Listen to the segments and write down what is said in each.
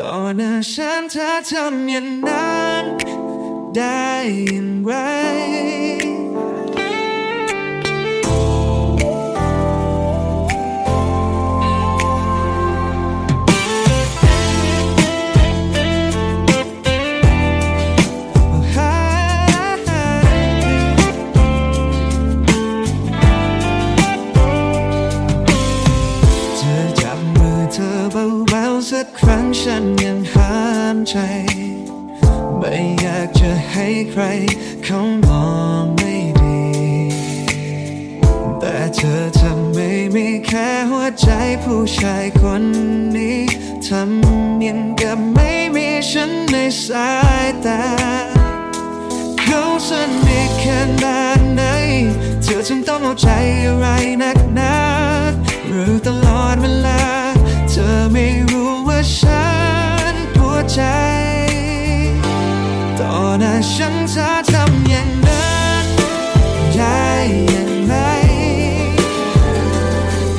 ต่อหน้าฉันเธอทำอย่างนั้นได้อย่างไร ฉันยังห้ามใจ ไม่อยากจะให้ใครเขามองไม่ดี แต่เธอทำไม่มีแค่หัวใจผู้ชายคนนี้ทำยังกับไม่มีฉันในสายตา เขาสนิทขนาดไหนเธอจึงต้องเอาใจอะไรนัก น่าฉันเธอทำอย่างนั้นได้อย่างไร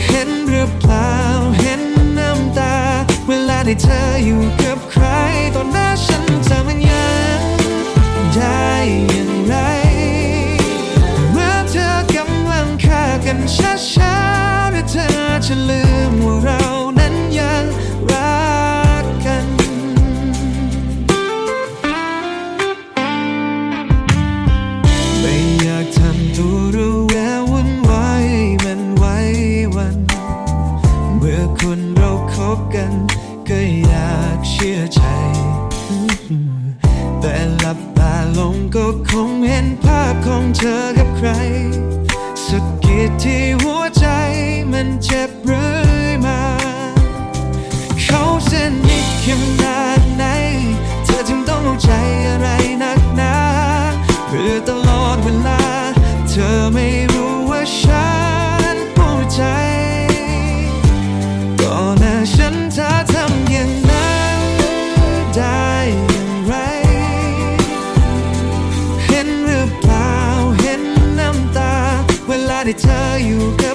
เห็นหรือเปล่าเห็นน้ำตา เวลาที่เธออยู่กับใครตอนนั้น นิทขนาดไหน เธอจึงต้องเอาใจอะไรนักหนา เพื่อตลอดเวลา เธอไม่รู้ว่าฉันปวดใจ ก่อนหน้าฉันเธอทำอย่างนั้นได้อย่างไร เห็นหรือเปล่าเห็นน้ำตา เวลาที่เธออยู่กับ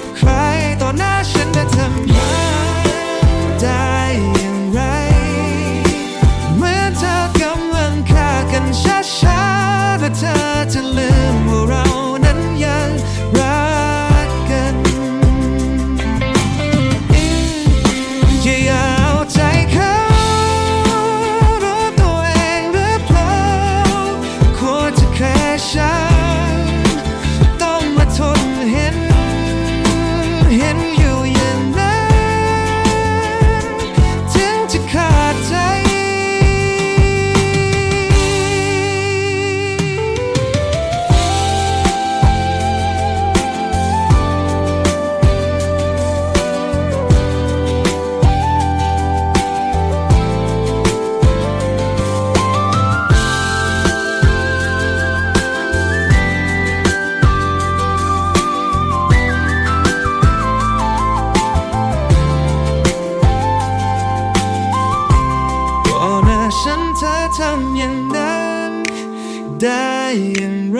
เธอทำอย่างนั้น ได้อย่างไร